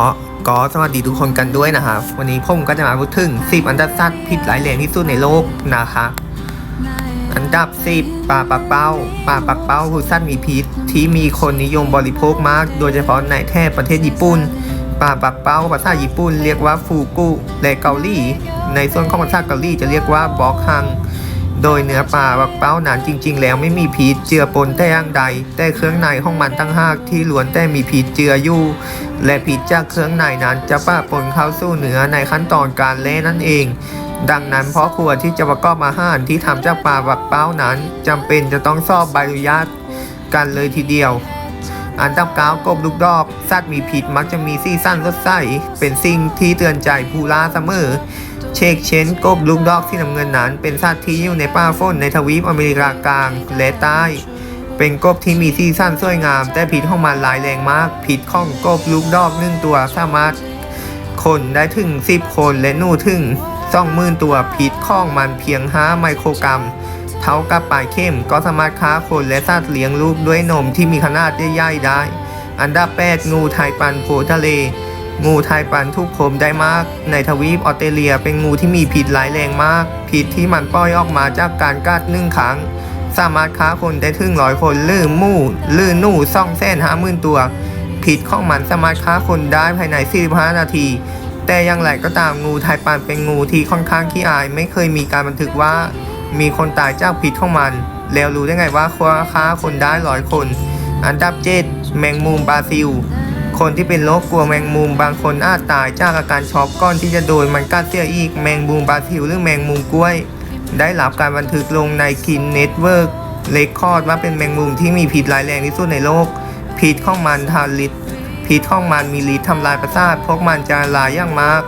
อ๋อก็สวัสดีทุกคนกันด้วยนะครับวันนี้ผมก็จะมาพูดถึง 10 อันดับสัตว์ผิดหลายแรงที่สุดในโลกนะครับอันดับ 10ปลาปักเป้าปลาปักเป้าคือสัตว์มีพิษ ที่มีคนนิยมบริโภคมาก โดยเฉพาะในแถบประเทศญี่ปุ่นปลาปักเป้าภาษาญี่ปุ่นเรียกว่าฟูกุและเกาหลีในส่วนของภาษาเกาหลีจะเรียกว่าบอกฮัง โดยเนื้อปลาปักเป้านั้นจริง ๆ แล้วไม่มีพิษเจือปนแต่อย่างใด แต่เครื่องในของมันตั้งหากที่ล้วนแต่มีพิษเจืออยู่ และพิษจากเครื่องในนั้นจะป้าปนเข้าสู่เนื้อในขั้นตอนการเละนั่นเอง ดังนั้นเพราะครัวที่จะประกอบอาหารที่ทำจากปลาปักเป้านั้นจำเป็นจะต้องสอบใบอนุญาตกันเลยทีเดียวอันดับก้าวกบลูกดอกสัตว์มีพิษมักจะมีสี่สั้นสดใสเป็นสิ่งที่เตือนใจผู้ล่าเสมอ เชกเชนกบลูกดอกที่น้ำเงินนั้น เป็นสัตว์ที่อยู่ในป่าฝนในทวีปอเมริกากลางและใต้ เป็นกบที่มีสีสันสวยงาม แต่พิษของมันร้ายแรงมาก พิษของกบลูกดอกหนึ่งตัวสามารถคนได้ถึง 10 คนและนู่ถึง20,000ตัวพิษข้องมันเพียง5ไมโครกรัม เท่ากับปลายเข้มก็สามารถค้าคนและสัตว์เลี้ยงลูกด้วยนมที่มีขนาดใหญ่ๆได้ อันดับ 8 งูไทยปันโพทะเล งูไทยปันทุกพรมได้มาก ในทวีปออสเตรเลียเป็นงูที่มีพิษร้ายแรงมาก พิษที่มันปล่อยออกมาจากการกัดหนึ่งครั้ง สามารถค้าคนได้ถึงร้อยคนลื่นมู่ลื่นนู่ซ่องแสนห้าหมื่นตัว พิษของมันสามารถค้าคนได้ภายใน 45 นาที แต่อย่างไรก็ตามงูไทยปันเป็นงูที่ค่อนข้างขี้อาย ไม่เคยมีการบันทึกว่า มีคนตายจากพิษของมัน แล้วรู้ได้ไงว่าค้าคนได้ร้อยคน อันดับเจ็ดแมงมุมบราซิล คนที่เป็นโรคกลัวแมงมุมบางคนอาจตายจากอาการช็อกก่อนที่จะโดนมันกัดเสียอีกแมงมุมบาซิลหรือแมงมุมกล้วย ได้รับการบันทึกลงในกินเน็ตเวิร์กเลคคอร์ดว่าเป็นแมงมุมที่มีพิษร้ายแรงที่สุดในโลก พิษของมันทาลิตพิษของมันมีฤทธิ์ทำลายประสาทพวกมันจะลายอย่างมาก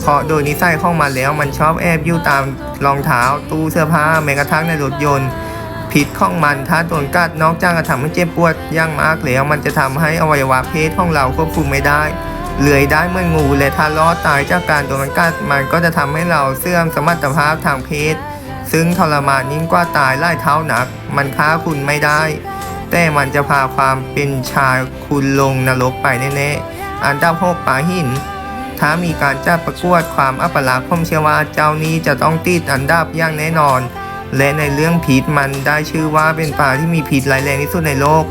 เพราะโดยนิสัยของมันแล้วมันชอบแอบอยู่ตามรองเท้าตู้เสื้อผ้าแม้กระทั่งในรถยนต์ พิษของมันถ้าโดนกัดนอกจากจะทำให้เจ็บปวดย่างมากแล้วมันจะทำให้อวัยวะเพศของเราควบคุมไม่ได้เลื้อยได้เหมื่อนงูและถ้ารอดตายจากการโดนมันกัดมันก็จะทำให้เราเสื่อมสมรรถภาพทางเพศ ซึ่งทรมานยิ่งกว่าตายไล่เท้าหนัก มันฆ่าคุณไม่ได้ แต่มันจะพาความเป็นชายคุณลงนรกไปแน่ๆอันดับหกปลาหิน ถ้ามีการจัดประกวดความอัปลักษณ์ผมเชื่อว่าเจ้านี้จะต้องติดอันดับอย่างแน่นอน และในเรื่องพิษมันได้ชื่อว่าเป็นปลาที่มีพิษร้ายแรงที่สุดในโลก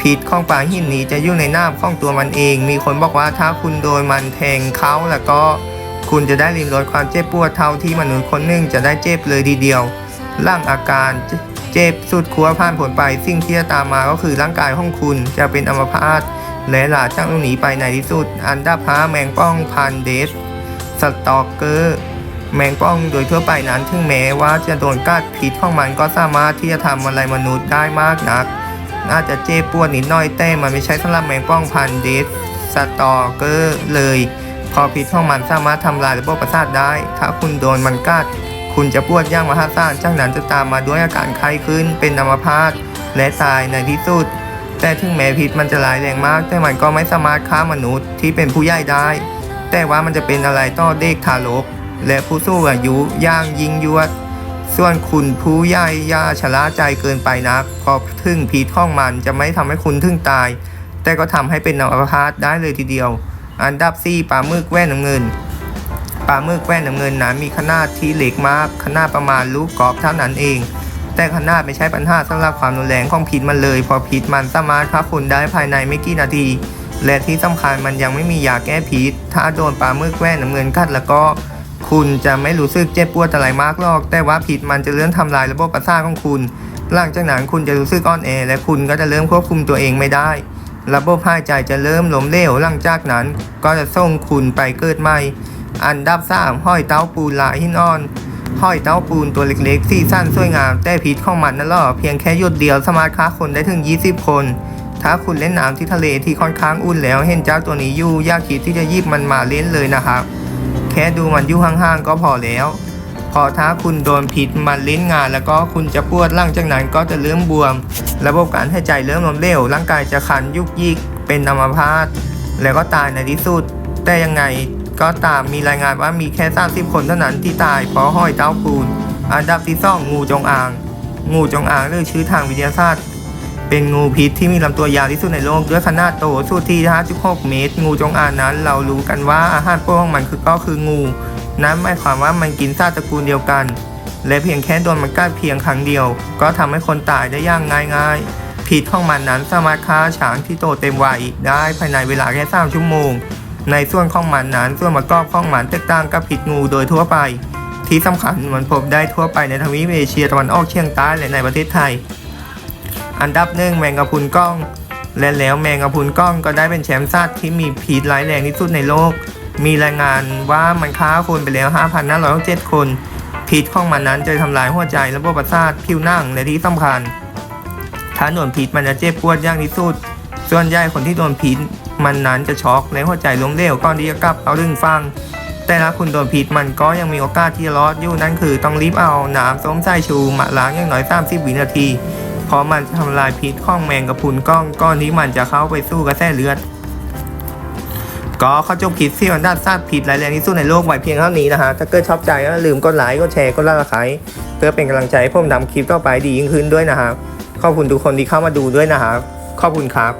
พิษของปลาหินนี้จะอยู่ในน้ำของตัวมันเอง มีคนบอกว่าถ้าคุณโดนมันแทงเขาแล้วก็ คุณจะได้ริมรสความเจ็บปวดเท่าที่มนุษย์คนหนึ่งจะได้เจ็บเลยทีเดียวร่างอาการเจ็บสุดคั้วผ่านผลไปสิ่งที่จะตามมาก็คือร่างกายของคุณจะเป็นอัมพาตและหลาจากหนีไปในที่สุด อันดับห้าแมงป้องพันเดส สตอกเกอร์ แมงป่องโดยทั่วไปนั้นถึงแม้ว่าจะโดนกัดพิษของมันก็สามารถที่จะทำอะไรมนุษย์ได้มากนักน่าจะเจ็บปวดนิดหน่อยแต่มันไม่ใช่สำหรับแมงป่องพันธุ์เดสสตอกเกอร์เลยพอพิษของมันสามารถทำลายระบบประสาทได้ ถ้าคุณโดนมันกัด คุณจะปวดย่างมหาศาลจากนั้นจะตามมาด้วยอาการไข้ขึ้น เป็นอัมพาตและตายในที่สุด แต่ถึงแม้พิษมันจะร้ายแรงมาก แต่มันก็ไม่สามารถฆ่ามนุษย์ที่เป็นผู้ใหญ่ได้ แต่ว่ามันจะเป็นอะไรต่อเด็กทารก และผู้สูงอายุย่างยิ่งยวด ส่วนคุณผู้ใหญ่ย่าชะล่าใจเกินไปนักพราะถึงพิษของมันจะไม่ทำให้คุณถึงตาย แต่ก็ทำให้เป็นอัมพาตได้เลยทีเดียว อันดับ4ปลาหมึกแว่นน้ำเงินปลาหมึกแว่นน้ำเงินนั้นมีขนาดที่เล็กมาก ขนาดประมาณลูกกอล์ฟเท่านั้นเอง แต่ขนาดไม่ใช่ปัญหาสำหรับความรุนแรงของพิษมันเลยเพราะพิษมันสามารถฆ่าคนได้ภายในไม่กี่นาทีและที่สำคัญมันยังไม่มียาแก้พิษ ถ้าโดนปลาหมึกแว่นน้ำเงินกัดแล้วก็ คุณจะไม่รู้สึกเจ็บปวดอะไรมากหรอก แต่ว่าพิษมันจะเริ่มทำลายระบบประสาทของคุณ หลังจากนั้นคุณจะรู้สึกอ่อนแอ และคุณก็จะเริ่มควบคุมตัวเองไม่ได้ ระบบหายใจจะเริ่มล้มเหลวหลังจากนั้น ก็จะส่งคุณไปเกิดใหม่ อันดับ3ห้อยเต้าปูนลายหินอ่อนห้อยเต้าปูนตัวเล็กๆสีสั้นสวยงาม แต่พิษของมันนั่นหรอเพียงแค่หยดเดียวสามารถฆ่าคนได้ถึง 20 คน ถ้าคุณเล่นน้ำที่ทะเลที่ค่อนข้างอุ่นแล้ว เห็นเจ้าตัวนี้อยู่อย่าคิดที่จะยิบมันมาเล่นเลยนะครับ แค่ดูมันอยู่ห่างๆก็พอแล้ว พอถ้าคุณโดนพิษมันเล่นงาน แล้วก็คุณจะปวดหลังจากนั้นก็จะเริ่มบวม ระบบการหายใจเริ่มล้มเหลวร่างกายจะคันยุกยิกเป็นอัมพาตแล้วก็ตายในที่สุด แต่ยังไงก็ตามมีรายงานว่ามีแค่ 30 คนเท่านั้นที่ตายเพราะห้อยเต้าปูนอันดับที่สองงูจงอาง งูจงอางหรือชื่อทางวิทยาศาสตร์ เป็นงูพิษที่มีลำตัวยาวที่สุดในโลกด้วยขนาดโตสุดที่ 5.6 เมตร งูจงอางนั้น เรารู้กันว่าอาหารโปรดของมันคือก็คืองู นั้นหมายความว่ามันกินซากตระกูลเดียวกัน และเพียงแค่โดนมันกัดเพียงครั้งเดียว ก็ทำให้คนตายได้อย่างง่ายๆพิษของมันนั้นสามารถฆ่าช้างที่โตเต็มวัยได้ภายในเวลาแค่3ชั่วโมง ในส่วนของมันนั้นส่วนประกอบของมันแตกต่างกับพิษงูโดยทั่วไป ที่สำคัญมันพบได้ทั่วไปในทวีปเอเชียตะวันออกเฉียงใต้และในประเทศไทย อันดับหนึ่งแมงกะพรุนกล้อง และแล้วแมงกะพรุนกล้องก็ได้เป็นแชมป์สัตว์ที่มีพิษร้ายแรงที่สุดในโลก มีรายงานว่ามันฆ่าคนไปแล้ว 5,507 คน พิษของมันนั้นจะทำลายหัวใจระบบประสาทผิวหนังและที่สำคัญถ้าโดนพิษมันจะเจ็บปวดอย่างที่สุด ส่วนใหญ่คนที่โดนพิษมันนั้นจะช็อกและหัวใจล้มเหลวก่อนที่จะกลับเอาดึงฟัง แต่ถ้าคุณโดนพิษมันก็ยังมีโอกาสที่จะรอดอยู่นั่นคือต้องรีบเอาน้ำส้มสายชูมาล้างอย่างน้อย 30 วินาที ราะมันทำลายพิษของแมงกะพรุนก้องก้อนที่มันจะเข้าไปสู้กระแสเลือด ก็เข้าจบคลิปที่มันด้านซาดผิดรายแรงที่สุดในโลกไว้เพียงเท่านี้นะฮะ ถ้าเกิดชอบใจก็ลืมกดไลค์กดแชร์กดไลค์ไครเพื่อเป็นกำลังใจให้ผมทำคลิปต่อไปดียิ่งขึ้นด้วยนะครับขอบคุณทุกคนที่เข้ามาดูด้วยนะครับขอบคุณครับ